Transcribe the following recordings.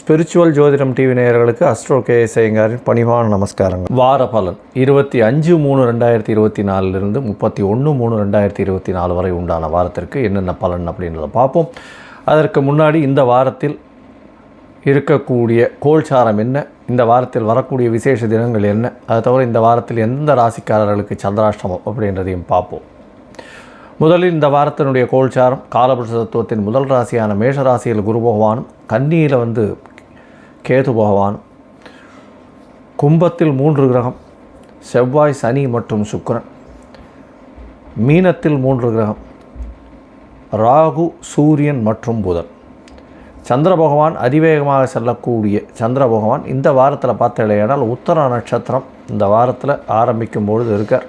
Spiritual ஜோதிடம் TV நேயர்களுக்கு astro K ஐயங்காரின் பணிவான நமஸ்காரங்கள். வார பலன். இருபத்தி அஞ்சு மூணு ரெண்டாயிரத்தி இருபத்தி நாலுலேருந்து முப்பத்தி ஒன்று மூணு ரெண்டாயிரத்தி இருபத்தி நாலு வரை உண்டான வாரத்திற்கு என்னென்ன பலன் அப்படின்றத பார்ப்போம். அதற்கு முன்னாடி இந்த வாரத்தில் இருக்கக்கூடிய கோல்சாரம் என்ன? இந்த வாரத்தில் வரக்கூடிய விசேஷ தினங்கள் என்ன? அதை தவிர இந்த வாரத்தில் எந்த ராசிக்காரர்களுக்கு சந்திராஷ்டமம் அப்படின்றதையும் பார்ப்போம். முதலில் இந்த வாரத்தினுடைய கோல்சாரம் காலபுருஷ தத்துவத்தின் முதல் ராசியான மேஷ ராசியில் குரு பகவானும் கன்னியில் வந்து கேது பகவானும் கும்பத்தில் மூன்று கிரகம் செவ்வாய் சனி மற்றும் சுக்கிரன். மீனத்தில் மூன்று கிரகம் ராகு சூரியன் மற்றும் புதன். சந்திர பகவான் அதிவேகமாக செல்லக்கூடிய சந்திர பகவான் இந்த வாரத்தில் பார்த்தீங்கன்னா உத்தர நட்சத்திரம் இந்த வாரத்தில் ஆரம்பிக்கும் பொழுது இருக்கார்.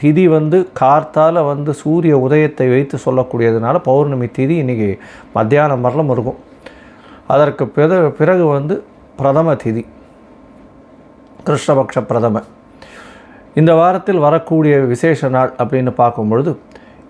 திதி வந்து கார்த்தால் வந்து சூரிய உதயத்தை வைத்து சொல்லக்கூடியதுனால பௌர்ணமி திதி இன்றைக்கி மத்தியானம் வரலும் இருக்கும். அதற்கு பிற பிறகு வந்து பிரதம திதி கிருஷ்ணபக்ஷ பிரதம. இந்த வாரத்தில் வரக்கூடிய விசேஷ நாள் அப்படின்னு பார்க்கும்பொழுது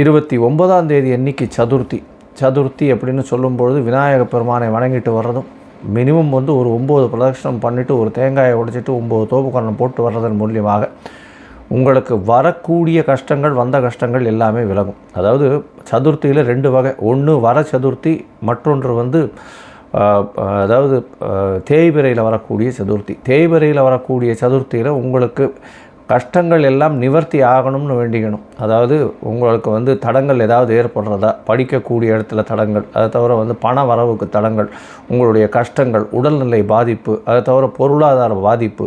இருபத்தி ஒன்பதாம் தேதி அன்னைக்கு சதுர்த்தி. சதுர்த்தி அப்படின்னு சொல்லும்பொழுது விநாயக பெருமானை வணங்கிட்டு வர்றதும் மினிமம் வந்து ஒரு ஒம்பது பிரதட்சணம் பண்ணிவிட்டு ஒரு தேங்காயை உடைச்சிட்டு ஒம்பது தோப்புக்கரணம் போட்டு வர்றதன் மூலியமாக உங்களுக்கு வரக்கூடிய கஷ்டங்கள் வந்த கஷ்டங்கள் எல்லாமே விலகும். அதாவது சதுர்த்தியில் ரெண்டு வகை. ஒன்று வர சதுர்த்தி மற்றொன்று வந்து அதாவது தேய்பிரையில் வரக்கூடிய சதுர்த்தி. தேய்பிரையில் வரக்கூடிய சதுர்த்தியில் உங்களுக்கு கஷ்டங்கள் எல்லாம் நிவர்த்தி ஆகணும்னு வேண்டிக்கணும். அதாவது உங்களுக்கு வந்து தடங்கள் ஏதாவது ஏற்படுறதா? படிக்கக்கூடிய இடத்துல தடங்கள். அதை தவிர வந்து பண வரவுக்கு தடங்கள். உங்களுடைய கஷ்டங்கள் உடல்நிலை பாதிப்பு. அதை தவிர பொருளாதார பாதிப்பு.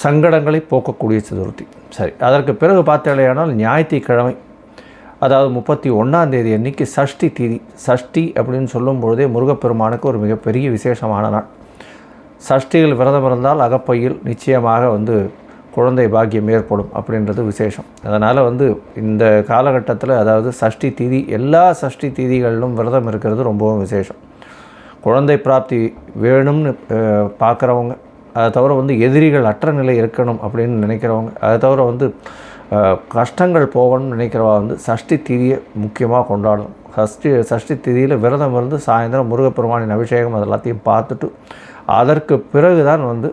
சங்கடங்களை போக்கக்கூடிய சதுர்த்தி. சரி அதற்கு பிறகு பார்த்தேலையானால் ஞாயிற்றுக்கிழமை அதாவது முப்பத்தி ஒன்றாந்தேதி அன்னைக்கு சஷ்டி திதி. சஷ்டி அப்படின்னு சொல்லும் பொழுதே முருகப்பெருமானுக்கு ஒரு மிகப்பெரிய விசேஷமான நாள். சஷ்டியில் விரதம் இருந்தால் அகப்பையில் நிச்சயமாக வந்து குழந்தை பாக்கியம் ஏற்படும் அப்படின்றது விசேஷம். அதனால் வந்து இந்த காலகட்டத்தில் அதாவது சஷ்டி திதி எல்லா சஷ்டி திதிகளிலும் விரதம் இருக்கிறது ரொம்பவும் விசேஷம். குழந்தை பிராப்தி வேணும்னு பார்க்குறவங்க அதை தவிர வந்து எதிரிகள் அற்ற நிலை இருக்கணும் அப்படின்னு நினைக்கிறவங்க அதை தவிர வந்து கஷ்டங்கள் போகணும்னு நினைக்கிறவா வந்து சஷ்டி திதியை முக்கியமாக கொண்டாடணும். சஷ்டி சஷ்டி திதியில் விரதம் இருந்து சாயந்தரம் முருகப்பெருமானின் அபிஷேகம் அது எல்லாத்தையும் பார்த்துட்டு அதற்கு பிறகு தான் வந்து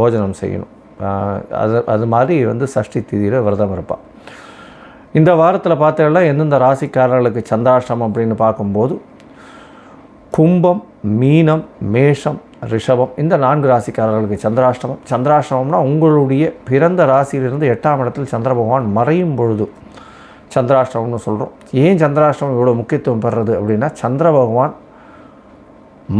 போஜனம் செய்யணும். அது அது மாதிரி வந்து சஷ்டி திதியில் விரதம் இருப்பாள் இந்த வாரத்தில் பார்த்தீங்கன்னா எந்தெந்த ராசிக்காரர்களுக்கு சந்திராஷ்டிரம் அப்படின்னு பார்க்கும்போது கும்பம் மீனம் மேஷம் ரிஷபம். இந்த நான்கு ராசிக்காரர்களுக்கு சந்திராஷ்டமம். சந்திராஷ்டமம்னா உங்களுடைய பிறந்த ராசியிலிருந்து எட்டாம் இடத்தில் சந்திர பகவான் மறையும் பொழுது. சந்திராஷ்டமம்னு சொல்கிறோம் ஏன் சந்திராஷ்டமம் இவ்வளோ முக்கியத்துவம் பெறுறது அப்படின்னா சந்திர பகவான்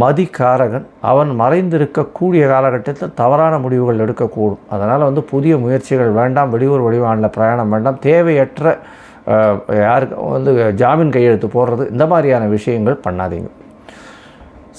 மதிக்காரகன். அவன் மறைந்திருக்கக்கூடிய காலகட்டத்தில் தவறான முடிவுகள் எடுக்கக்கூடும். அதனால் வந்து புதிய முயற்சிகள் வேண்டாம் வெளியூர் வடிவானில் பிரயாணம் வேண்டாம். தேவையற்ற யாருக்கு வந்து ஜாமீன் கையெழுத்து போடுறது இந்த மாதிரியான விஷயங்கள் பண்ணாதீங்க.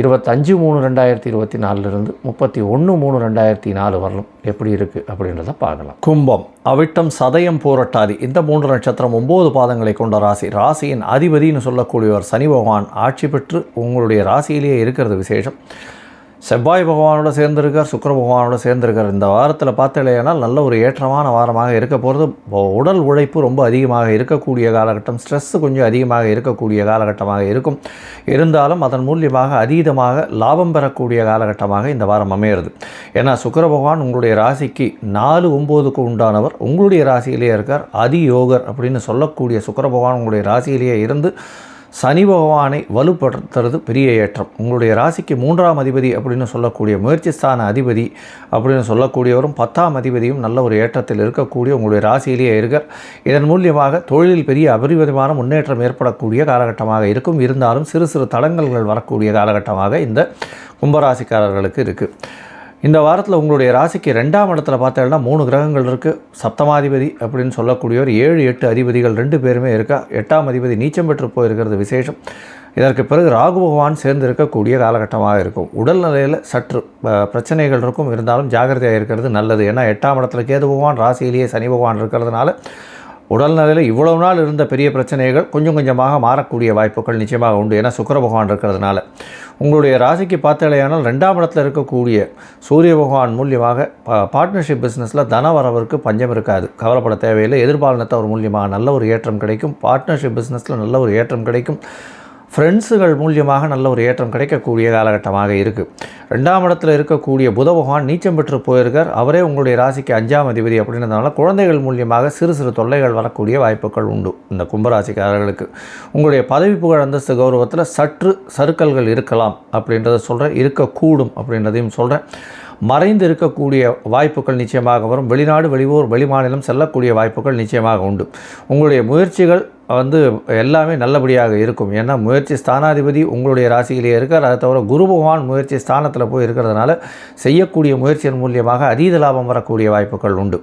இருபத்தஞ்சு மூணு ரெண்டாயிரத்தி இருபத்தி நாலுலேருந்து முப்பத்தி ஒன்று மூணு ரெண்டாயிரத்தி நாலு வரலும் எப்படி இருக்குது அப்படின்றத பார்க்கலாம். கும்பம் அவிட்டம் சதயம் போரட்டாதி இந்த மூன்று நட்சத்திரம் ஒம்பது பாதங்களை கொண்ட ராசி. ராசியின் அதிபதினு சொல்லக்கூடியவர் சனி பகவான் ஆட்சி பெற்று உங்களுடைய ராசியிலேயே இருக்கிறது விசேஷம். செவ்வாய் பகவானோட சேர்ந்திருக்கார் சுக்கர பகவானோட சேர்ந்திருக்கார். இந்த வாரத்தில் பார்த்தலையானால் நல்ல ஒரு ஏற்றமான வாரமாக இருக்க போகிறது உடல் உழைப்பு ரொம்ப அதிகமாக இருக்கக்கூடிய காலகட்டம் ஸ்ட்ரெஸ்ஸு கொஞ்சம் அதிகமாக இருக்கக்கூடிய காலகட்டமாக இருக்கும். இருந்தாலும் அதன் மூலியமாக அதீதமாக லாபம் பெறக்கூடிய காலகட்டமாக இந்த வாரம் அமையிறது. ஏன்னா சுக்கர பகவான் உங்களுடைய ராசிக்கு நாலு ஒம்போதுக்கு உண்டானவர். உங்களுடைய ராசியிலேயே இருக்கார். அதியோகர் அப்படின்னு சொல்லக்கூடிய சுக்கர பகவான் உங்களுடைய ராசியிலேயே இருந்து சனி பகவானை வலுப்படுத்துறது பெரிய ஏற்றம். உங்களுடைய ராசிக்கு மூன்றாம் அதிபதி அப்படின்னு சொல்லக்கூடிய முயற்சி ஸ்தான அதிபதி அப்படின்னு சொல்லக்கூடியவரும் பத்தாம் அதிபதியும் நல்ல ஒரு ஏற்றத்தில் இருக்கக்கூடிய உங்களுடைய ராசியிலேயே இருக்கார் இதன் மூலியமாக தொழிலில் பெரிய அபரிவிதமான முன்னேற்றம் ஏற்படக்கூடிய காலகட்டமாக இருக்கும். இருந்தாலும் சிறு சிறு தடங்கல்கள் வரக்கூடிய காலகட்டமாக இந்த கும்பராசிக்காரர்களுக்கு இருக்குது இந்த வாரத்தில் உங்களுடைய ராசிக்கு ரெண்டாம் இடத்துல பார்த்தீங்கன்னா மூணு கிரகங்கள் இருக்குது சப்தமாதிபதி அப்படின்னு சொல்லக்கூடியவர் ஏழு எட்டு அதிபதிகள் ரெண்டு பேருமே இருக்கா. எட்டாம் அதிபதி நீச்சம் பெற்று போயிருக்கிறது விசேஷம். இதற்கு பிறகு ராகு பகவான் சேர்ந்து இருக்கக்கூடிய காலகட்டமாக இருக்கும். உடல்நிலையில் சற்று பிரச்சனைகள் இருக்கும். இருந்தாலும் ஜாகிரதையாக இருக்கிறது நல்லது. ஏன்னா எட்டாம் இடத்துல கேது பகவான் ராசியிலேயே சனி பகவான் இருக்கிறதுனால உடல்நிலையில் இவ்வளவு நாள் இருந்த பெரிய பிரச்சனைகள் கொஞ்சம் கொஞ்சமாக மாறக்கூடிய வாய்ப்புகள் நிச்சயமாக உண்டு. ஏன்னா சுக்கர பகவான் இருக்கிறதுனால. உங்களுடைய ராசிக்கு பார்த்தாலேயானால் ரெண்டாம் இடத்துல இருக்கக்கூடிய சூரிய பகவான் மூலியமாக பார்ட்னர்ஷிப் பிஸ்னஸில் தன வரவருக்கு பஞ்சம் இருக்காது. கவலைப்பட தேவையில்லை. எதிர்பாலினத்தவர் மூலியமாக நல்ல ஒரு ஏற்றம் கிடைக்கும். பார்ட்னர்ஷிப் பிஸ்னஸில் நல்ல ஒரு ஏற்றம் கிடைக்கும். ஃப்ரெண்ட்ஸுகள் மூலியமாக நல்ல ஒரு ஏற்றம் கிடைக்கக்கூடிய காலகட்டமாக இருக்குது ரெண்டாம் இடத்துல இருக்கக்கூடிய புத பகவான் நீச்சம் பெற்று போயிருக்கார். அவரே உங்களுடைய ராசிக்கு அஞ்சாம் அதிபதி அப்படின்றதுனால குழந்தைகள் மூலியமாக சிறு சிறு தொல்லைகள் வரக்கூடிய வாய்ப்புகள் உண்டு இந்த கும்பராசிக்காரர்களுக்கு. உங்களுடைய பதவி புகழ் அந்தஸ்து கௌரவத்தில் சற்று சறுக்கல்கள் இருக்கலாம் அப்படின்றத சொல்கிறேன் இருக்கக்கூடும் அப்படின்றதையும் சொல்கிறேன் மறைந்து இருக்கக்கூடிய வாய்ப்புகள் நிச்சயமாக வரும். வெளிநாடு வெளியூர் வெளிமாநிலம் செல்லக்கூடிய வாய்ப்புகள் நிச்சயமாக உண்டு. உங்களுடைய முயற்சிகள் வந்து எல்லாமே நல்லபடியாக இருக்கும். ஏன்னா முயற்சி ஸ்தானாதிபதி உங்களுடைய ராசியிலேயே இருக்கார். அதை தவிர குரு பகவான் முயற்சி ஸ்தானத்தில் போய் இருக்கிறதுனால செய்யக்கூடிய முயற்சியின் மூலியமாக அதீத லாபம் வரக்கூடிய வாய்ப்புகள் உண்டு.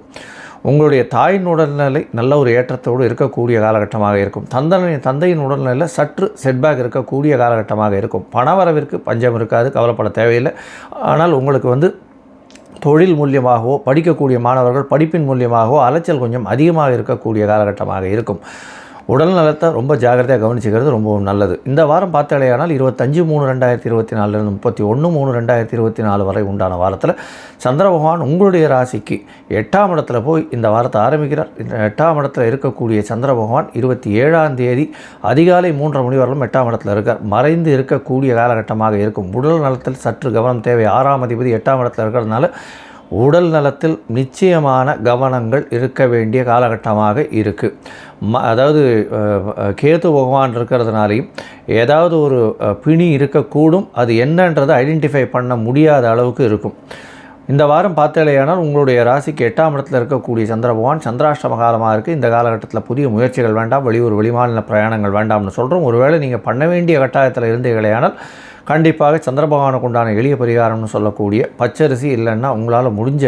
உங்களுடைய தாயின் உடல்நிலை நல்ல ஒரு ஏற்றத்தோடு இருக்கக்கூடிய காலகட்டமாக இருக்கும். தந்தனை தந்தையின் உடல்நிலையில் சற்று செட்பேக் இருக்கக்கூடிய காலகட்டமாக இருக்கும். பணவரவிற்கு பஞ்சம் இருக்காது. கவலைப்பட தேவையில்லை. ஆனால் உங்களுக்கு வந்து தொழில் மூலியமாகவோ படிக்கக்கூடிய மாணவர்கள் படிப்பின் மூலியமாகவோ அலைச்சல் கொஞ்சம் அதிகமாக இருக்கக்கூடிய காலகட்டமாக இருக்கும். உடல் நலத்தை ரொம்ப ஜாகிரதையாக கவனிச்சுக்கிறது ரொம்ப நல்லது. இந்த வாரம் பார்த்தாலேயானால் இருபத்தஞ்சு மூணு ரெண்டாயிரத்தி இருபத்தி நாலுலேருந்து முப்பத்தி ஒன்று மூணு ரெண்டாயிரத்தி இருபத்தி நாலு வரை உண்டான வாரத்தில் சந்திர பகவான் உங்களுடைய ராசிக்கு எட்டாம் இடத்துல போய் இந்த வாரத்தை ஆரம்பிக்கிறார். இந்த எட்டாம் இடத்துல இருக்கக்கூடிய சந்திர பகவான் இருபத்தி ஏழாம் தேதி அதிகாலை மூன்றரை மணி வரலும் எட்டாம் இடத்துல இருக்கார். மறைந்து இருக்கக்கூடிய காலகட்டமாக இருக்கும். உடல் நலத்தில் சற்று கவனம் தேவை. ஆறாம் அதிபதி எட்டாம் இடத்துல இருக்கிறதுனால உடல் நலத்தில் நிச்சயமான கவனங்கள் இருக்க வேண்டிய காலகட்டமாக இருக்குது ம அதாவது கேது பகவான் இருக்கிறதுனாலையும் ஏதாவது ஒரு பிணி இருக்கக்கூடும். அது என்னன்றதை ஐடென்டிஃபை பண்ண முடியாத அளவுக்கு இருக்கும். இந்த வாரம் பார்த்தலையானால் உங்களுடைய ராசிக்கு எட்டாம் இடத்தில் இருக்கக்கூடிய சந்திர பகவான் சந்திராஷ்டம காலமாக இருக்குது இந்த காலகட்டத்தில் புதிய முயற்சிகள் வேண்டாம் வெளியூர் வெளிமாநில பிரயாணங்கள் வேண்டாம்னு சொல்கிறோம் ஒருவேளை நீங்கள் பண்ண வேண்டிய கட்டாயத்தில் இருந்தீர்களேயானால் கண்டிப்பாக சந்திர பகவானுக்கு உண்டான எளிய பரிகாரம்னு சொல்லக்கூடிய பச்சரிசி இல்லைன்னா உங்களால் முடிஞ்ச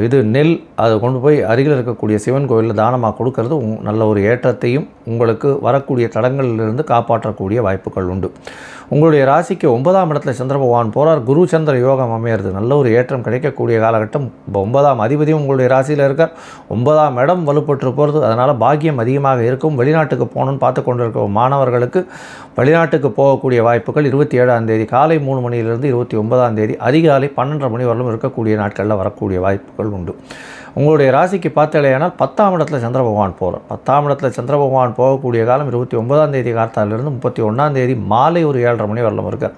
இது நெல் அதை கொண்டு போய் அருகில் இருக்கக்கூடிய சிவன் கோயிலில் தானமாக கொடுக்கறது உங்- நல்ல ஒரு ஏற்றத்தையும் உங்களுக்கு வரக்கூடிய தடங்களிலிருந்து காப்பாற்றக்கூடிய வாய்ப்புகள் உண்டு. உங்களுடைய ராசிக்கு ஒன்பதாம் இடத்துல சந்திர பகவான் போகிறார் குரு சந்திர யோகம் அமையிறது நல்ல ஒரு ஏற்றம் கிடைக்கக்கூடிய காலகட்டம். இப்போ ஒன்பதாம் அதிபதியும் உங்களுடைய ராசியில் இருக்கார். ஒன்பதாம் இடம் வலுப்பட்டு போகிறது அதனால் பாக்கியம் அதிகமாக இருக்கும். வெளிநாட்டுக்கு போகணும்னு பார்த்து கொண்டிருக்கிற மாணவர்களுக்கு வெளிநாட்டுக்கு போகக்கூடிய வாய்ப்புகள் இருபத்தி ஏழாம் தேதி காலை மூணு மணியிலிருந்து இருபத்தி ஒன்பதாம் தேதி அதிகாலை பன்னெண்டரை மணி வரலும் இருக்கக்கூடிய நாட்களில் வரக்கூடிய வாய்ப்புகள் உண்டு. உங்களுடைய ராசிக்கு பார்த்தலையானால் பத்தாம் இடத்துல சந்திர பகவான் போகிறார் பத்தாம் இடத்துல சந்திர பகவான் போகக்கூடிய காலம் இருபத்தி ஒன்பதாம் தேதி கார்த்தாலிருந்து முப்பத்தி ஒன்றாம் தேதி மாலை ஒரு ஏழரை மணி வரலாம் இருக்கார்.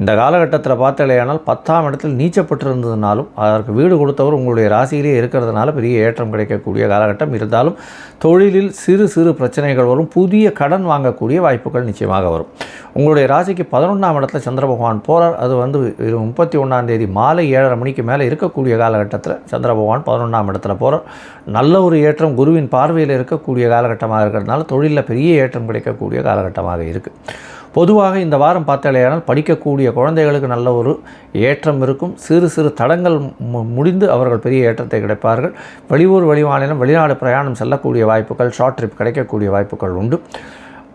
இந்த காலகட்டத்தில் பார்த்தலையானால் பத்தாம் இடத்தில் நீச்சப்பட்டிருந்ததுனாலும் அதற்கு வீடு கொடுத்தவர் உங்களுடைய ராசியிலே இருக்கிறதுனால பெரிய ஏற்றம் கிடைக்கக்கூடிய காலகட்டம். இருந்தாலும் தொழிலில் சிறு சிறு பிரச்சனைகள் வரும். புதிய கடன் வாங்கக்கூடிய வாய்ப்புகள் நிச்சயமாக வரும். உங்களுடைய ராசிக்கு பதினொன்றாம் இடத்துல சந்திர பகவான் போகிறார் அது வந்து முப்பத்தி ஒன்றாம் தேதி மாலை ஏழரை மணிக்கு மேலே இருக்கக்கூடிய காலகட்டத்தில் சந்திர பகவான் பதினொன்றாம் இடத்துல போகிறார் நல்ல ஒரு ஏற்றம் குருவின் பார்வையில் இருக்கக்கூடிய காலகட்டமாக இருக்கிறதுனால தொழிலில் பெரிய ஏற்றம் கிடைக்கக்கூடிய காலகட்டமாக இருக்குது பொதுவாக இந்த வாரம் பார்த்தாலேயானால் படிக்கக்கூடிய குழந்தைகளுக்கு நல்ல ஒரு ஏற்றம் இருக்கும். சிறு சிறு தடங்கள் மு- முடிந்து அவர்கள் பெரிய ஏற்றத்தை கிடைப்பார்கள். வெளியூர் வெளிமாநிலம் வெளிநாடு பிரயாணம் செல்லக்கூடிய வாய்ப்புகள் ஷார்ட் ட்ரிப் கிடைக்கக்கூடிய வாய்ப்புகள் உண்டு.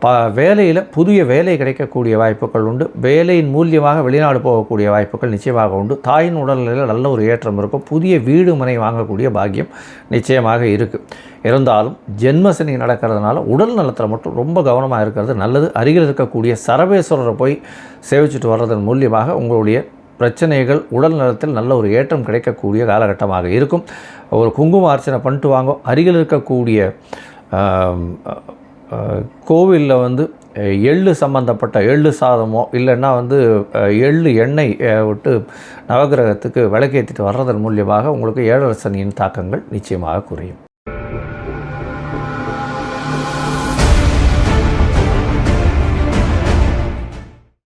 ப வேலையில் புதிய வேலை கிடைக்கக்கூடிய வாய்ப்புகள் உண்டு. வேலையின் மூலியமாக வெளிநாடு போகக்கூடிய வாய்ப்புகள் நிச்சயமாக உண்டு. தாயின் உடல்நிலையில் நல்ல ஒரு ஏற்றம் இருக்கும். புதிய வீடு மனை வாங்கக்கூடிய பாக்கியம் நிச்சயமாக இருக்குது இருந்தாலும் ஜென்மசனி நடக்கிறதுனால உடல் நலத்தில் மட்டும் ரொம்ப கவனமாக இருக்கிறது நல்லது. அருகில் இருக்கக்கூடிய சரவேஸ்வரரை போய் சேவிச்சுட்டு வர்றதன் மூலியமாக உங்களுடைய பிரச்சனைகள் உடல் நலத்தில் நல்ல ஒரு ஏற்றம் கிடைக்கக்கூடிய காலகட்டமாக இருக்கும். ஒரு குங்கும அர்ச்சனை பண்ணிட்டு வாங்க. அருகில் இருக்கக்கூடிய கோவிலில் வந்து எள்ளு சம்பந்தப்பட்ட எள்ளு சாதமோ இல்லைன்னா வந்து எள்ளு எண்ணெய் விட்டு நவகிரகத்துக்கு விளக்கேற்றிட்டு வர்றதன் மூலியமாக உங்களுக்கு ஏழரசனியின் தாக்கங்கள் நிச்சயமாக குறையும்.